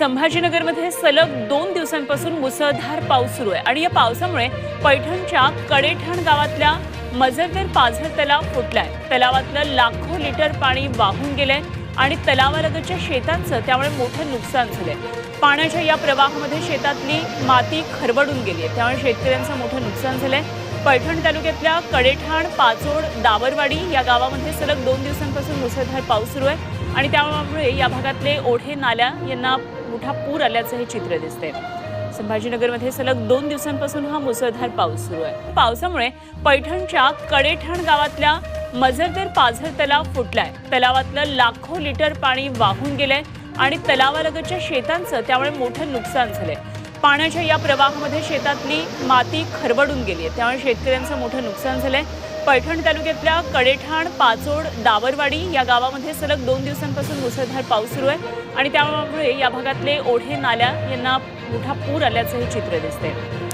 संभाजीनगरमध्ये सलग दोन दिवसांपासून मुसळधार पाऊस सुरू आहे. आणि या पावसामुळे पैठणच्या कडेठाण गावातल्या मजरदर पाझर तलाव फुटलाय. तलावातलं लाखो लिटर पाणी वाहून गेलंय आणि तलावालगतच्या शेतांचं त्यामुळे मोठं नुकसान झालंय. पाण्याच्या या प्रवाहामध्ये शेतातली माती खरवडून गेली आहे. त्यामुळे शेतकऱ्यांचं मोठं नुकसान झालंय. पैठण तालुक्यातल्या कडेठाण पाचोड दावरवाडी या गावामध्ये सलग दोन दिवसांपासून मुसळधार पाऊस सुरू आहे. आणि त्यामुळे या भागातले ओढे नाल्या यांना मोठा पूर आल्याचं हे चित्र दिसते संभाजीनगरमध्ये सलग दोन दिवसांपासून हा मुसळधार पाऊस सुरू आहे. पावसामुळे पैठणच्या कडेठण गावातल्या मजरदर पाझर तलाव फुटलाय. तलावातलं लाखो लिटर पाणी वाहून गेलंय आणि तलावालगतच्या शेतांचं त्यामुळे मोठं नुकसान झालंय. पाण्याच्या या प्रवाहामध्ये शेतातली माती खरवडून गेली आहे त्यामुळे शेतकऱ्यांचं मोठं नुकसान झालंय. पैठण तालुक्यातल्या कडेठाण पाचोड दावरवाडी या गावामध्ये सलग दोन दिवसांपासून मुसळधार पाऊस सुरू आहे आणि त्यामुळे या भागातले ओढे नाल्या यांना मोठा पूर आल्याचं हे चित्र दिसतंय.